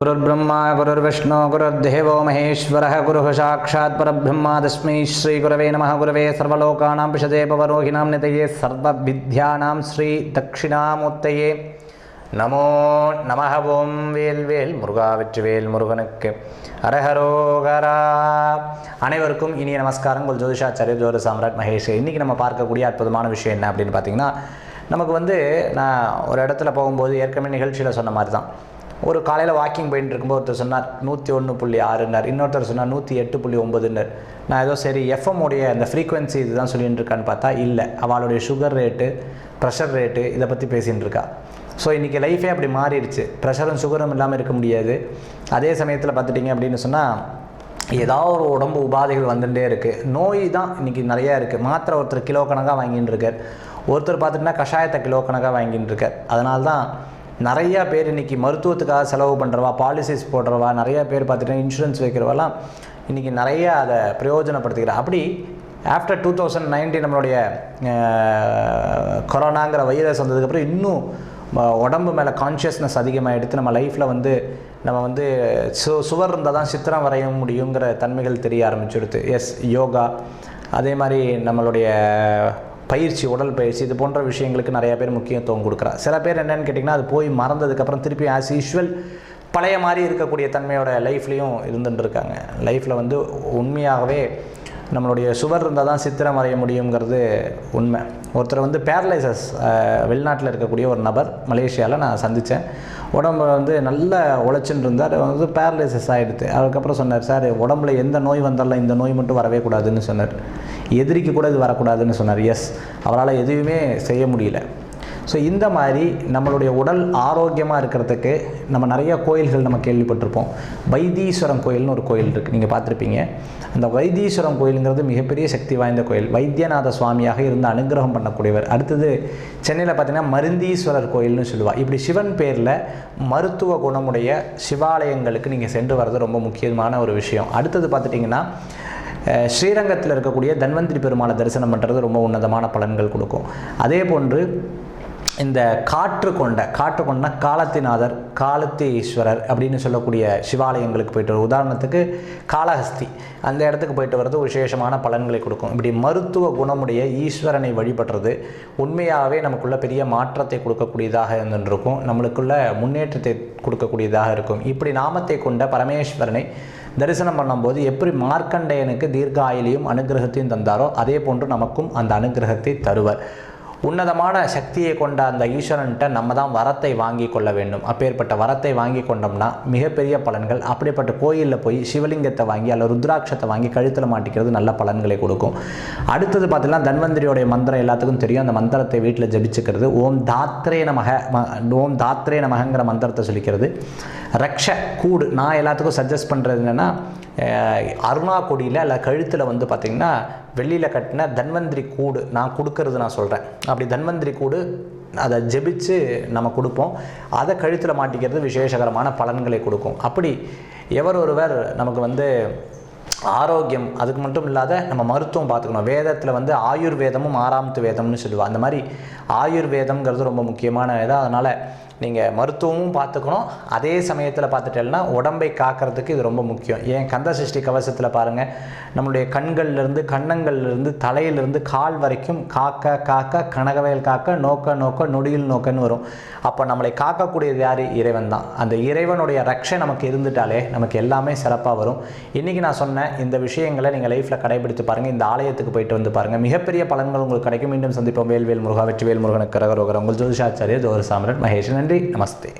गुरुर्ब्रह्मा गुरुर्विष्णु गुरुर्देवो महेश्वरः गुरुः साक्षात् परब्रह्मा तस्मै श्रीगुरवे नमः गुरवे सर्वलोकानां पिषदे पवरोहिणां नितये सर्वविद्यानां श्रीदक्षिणामूर्तये நமோ நமः ஓம் வேல் வேல் முருகா வெற்றிவேல் முருகனுக்கு அரஹரோகரா அனைவருக்கும் இனிய நமஸ்காரம் உங்கள் ஜோதிஷாச்சாரிய ஜோதி சாம்ராட் மகேஷ் இன்றைக்கி நம்ம பார்க்கக்கூடிய அற்புதமான விஷயம் என்ன அப்படின்னு பார்த்தீங்கன்னா நமக்கு வந்து நான் ஒரு இடத்துல போகும்போது ஏற்கனவே நிகழ்ச்சியில் சொன்ன மாதிரி தான் ஒரு காலையில் வாக்கிங் போயிட்டு இருக்கும்போது ஒருத்தர் சொன்னார் நூற்றி ஒன்று புள்ளி ஆறுனார் இன்னொருத்தர் சொன்னார் நூற்றி எட்டு புள்ளி ஒம்பதுன்னார் நான் ஏதோ சரி எஃப்எம் உடைய அந்த ஃப்ரீக்வன்சி இதுதான் சொல்லிட்டு இருக்கான்னு பார்த்தா இல்லை. அவளுடைய சுகர் ரேட்டு ப்ரெஷர் ரேட்டு இதை பற்றி பேசிகிட்டு இருக்கா. ஸோ இன்றைக்கி லைஃபே அப்படி மாறிடுச்சு. ப்ரெஷரும் சுகரும் இல்லாமல் இருக்க முடியாது. அதே சமயத்தில் பார்த்துட்டிங்க அப்படின்னு சொன்னால் ஏதாவது ஒரு உடம்பு உபாதைகள் வந்துட்டே இருக்குது நோய் தான் இன்றைக்கி நிறையா இருக்குது மாத்திரை ஒருத்தர் கிலோ கணக்காக வாங்கின்னு இருக்கார். ஒருத்தர் பார்த்துட்டுனா கஷாயத்தை கிலோ கணக்காக வாங்கின்னு இருக்கார். அதனால தான் நிறையா பேர் இன்றைக்கி மருத்துவத்துக்காக செலவு பண்ணுறவா பாலிசிஸ் போடுறவா நிறையா பேர் பார்த்துட்டு இன்சூரன்ஸ் வைக்கிறவெல்லாம் இன்றைக்கி நிறையா அதை பிரயோஜனப்படுத்திக்கிறா அப்படி ஆஃப்டர் டூ தௌசண்ட் நைன்டீன் நம்மளுடைய கொரோனாங்கிற வைரஸ் வந்ததுக்கப்புறம் இன்னும் உடம்பு மேலே கான்ஷியஸ்னஸ் அதிகமாக எடுத்து நம்ம லைஃப்பில் வந்து நம்ம வந்து சு சுவர் இருந்தால் தான் சித்திரம் வரைய முடியுங்கிற தன்மைகள் தெரிய ஆரம்பிச்சுடுது. எஸ் யோகா அதே மாதிரி நம்மளுடைய பயிற்சி உடல் பயிற்சி இது போன்ற விஷயங்களுக்கு நிறைய பேர் முக்கியத்துவம் கொடுக்குறா சில பேர் என்னன்னு கேட்டிங்கன்னா அது போய் மறந்ததுக்கப்புறம் திருப்பி ஆஸ் யூஷுவல் பழைய மாதிரி இருக்கக்கூடிய தன்மையோட லைஃப்லேயும் இருந்துட்டு இருக்காங்க. லைஃப்பில் வந்து உண்மையாகவே நம்மளுடைய சுவர் இருந்தால் தான் சித்திரம் வரைய முடியுங்கிறது உண்மை. ஒருத்தர் வந்து பேரலைசஸ் வெளிநாட்டில் இருக்கக்கூடிய ஒரு நபர் மலேசியாவில் நான் சந்தித்தேன் உடம்பு வந்து நல்ல உழைச்சின்னு இருந்தார். வந்து பேரலைசஸ் ஆகிடுது அதுக்கப்புறம் சொன்னார் சார் உடம்புல எந்த நோய் வந்தாலும் இந்த நோய் மட்டும் வரவே கூடாதுன்னு சொன்னார். எதிரிக்கு கூட இது வரக்கூடாதுன்னு சொன்னார். எஸ் அவரால் எதுவுமே செய்ய முடியல. ஸோ இந்த மாதிரி நம்மளுடைய உடல் ஆரோக்கியமாக இருக்கிறதுக்கு நம்ம நிறைய கோயில்கள் நம்ம கேள்விப்பட்டிருப்போம். வைத்தீஸ்வரம் கோயில்னு ஒரு கோயில் இருக்குது நீங்கள் பார்த்துருப்பீங்க. அந்த வைத்தீஸ்வரம் கோயிலுங்கிறது மிகப்பெரிய சக்தி வாய்ந்த கோயில். வைத்தியநாத சுவாமியாக இருந்து அனுகிரகம் பண்ணக்கூடியவர். அடுத்தது சென்னையில் பார்த்தீங்கன்னா மருந்தீஸ்வரர் கோயில்னு சொல்லுவா. இப்படி சிவன் பேரில் மருத்துவ குணமுடைய சிவாலயங்களுக்கு நீங்கள் சென்று வர்றது ரொம்ப முக்கியமான ஒரு விஷயம். அடுத்தது பார்த்துட்டிங்கன்னா ஸ்ரீரங்கத்தில் இருக்கக்கூடிய தன்வந்திரி பெருமாளை தரிசனம் பண்ணுறது ரொம்ப உன்னதமான பலன்கள் கொடுக்கும். அதே போன்று இந்த காற்று கொண்ட காற்று கொண்ட காலத்திநாதர் காலத்தி ஈஸ்வரர் அப்படின்னு சொல்லக்கூடிய சிவாலயங்களுக்கு போயிட்டு வரும் உதாரணத்துக்கு காளஹஸ்தி. அந்த இடத்துக்கு போயிட்டு வர்றது விசேஷமான பலன்களை கொடுக்கும். இப்படி மருத்துவ குணமுடைய ஈஸ்வரனை வழிபடுறது உண்மையாகவே நமக்குள்ள பெரிய மாற்றத்தை கொடுக்கக்கூடியதாக இருந்துருக்கும். நம்மளுக்குள்ள முன்னேற்றத்தை கொடுக்கக்கூடியதாக இருக்கும். இப்படி நாமத்தை கொண்ட பரமேஸ்வரனை தரிசனம் பண்ணும்போது எப்படி மார்க்கண்டேயனுக்கு தீர்க்காயிலையும் அனுகிரகத்தையும் தந்தாரோ அதே போன்று நமக்கும் அந்த அனுகிரகத்தை தருவர். உன்னதமான சக்தியை கொண்ட அந்த ஈஸ்வரன்கிட்ட நம்ம தான் வரத்தை வாங்கி கொள்ள வேண்டும். அப்பேற்பட்ட வரத்தை வாங்கி கொண்டோம்னா மிகப்பெரிய பலன்கள். அப்படிப்பட்ட கோயிலில் போய் சிவலிங்கத்தை வாங்கி அல்ல ருத்ராட்சத்தை வாங்கி கழுத்தில் மாட்டிக்கிறது நல்ல பலன்களை கொடுக்கும். அடுத்தது பார்த்தீங்கன்னா தன்வந்திரியோடைய மந்திரம் எல்லாத்துக்கும் தெரியும். அந்த மந்திரத்தை வீட்டில் ஜபிச்சுக்கிறது. ஓம் தாத்ரே நமக ம- ஓம் தாத்ரே நமகங்கிற மந்திரத்தை சொல்லிக்கிறது. ரக்ஷ கூடு. நான் எல்லாத்துக்கும் சஜஸ்ட் பண்ணுறது என்னென்னா அருணா கொடியில் இல்லை கழுத்தில் வந்து பார்த்திங்கன்னா வெள்ளியில் கட்டின தன்வந்திரி கூடு நான் கொடுக்கறது நான் சொல்கிறேன் அப்படி தன்வந்திரி கூடு அதை ஜெபிச்சு நம்ம கொடுப்போம். அதை கழுத்தில் மாட்டிக்கிறது விசேஷகரமான பலன்களை கொடுக்கும். அப்படி எவர் ஒருவர் நமக்கு வந்து ஆரோக்கியம் அதுக்கு மட்டும் இல்லாத நம்ம மருத்துவம் பார்த்துக்கணும். வேதத்தில் வந்து ஆயுர்வேதமும் ஆறாமத்து வேதம்னு சொல்லுவாள் அந்த மாதிரி ஆயுர்வேதம்ங்கிறது ரொம்ப முக்கியமான இதாக அதனால் நீங்கள் மருத்துவமும் பார்த்துக்கணும். அதே சமயத்தில் பார்த்துட்டேன்னா உடம்பை காக்கிறதுக்கு இது ரொம்ப முக்கியம். ஏன்? கந்த சஷ்டி கவசத்தில் பாருங்கள் நம்மளுடைய கண்கள்லேருந்து கண்ணங்கள்லேருந்து தலையிலிருந்து கால் வரைக்கும் காக்க காக்க கனகவயல் காக்க நோக்க நோக்க நொடியில் நோக்கன்னு வரும். அப்போ நம்மளை காக்கக்கூடியது யார்? இறைவன் தான். அந்த இறைவனுடைய ரக்ஷை நமக்கு இருந்துட்டாலே நமக்கு எல்லாமே சிறப்பாக வரும். இன்றைக்கி நான் சொன்ன இந்த விஷயங்களை நீங்கள் லைஃப்பில் கடைபிடித்து பாருங்கள் இந்த ஆலயத்துக்கு போயிட்டு வந்து பாருங்கள் மிகப்பெரிய பலன்கள் உங்களுக்கு கிடைக்கும். மீண்டும் சந்திப்போம். வேல்வேல் முருகா வெற்றிவேல் முருகனுக்கு ரகரோகர் உங்கள் ஜோதிஷாச்சாரிய ஜோதி சாம்ராட் மகேஷ். நன்றி. நமஸ்தே.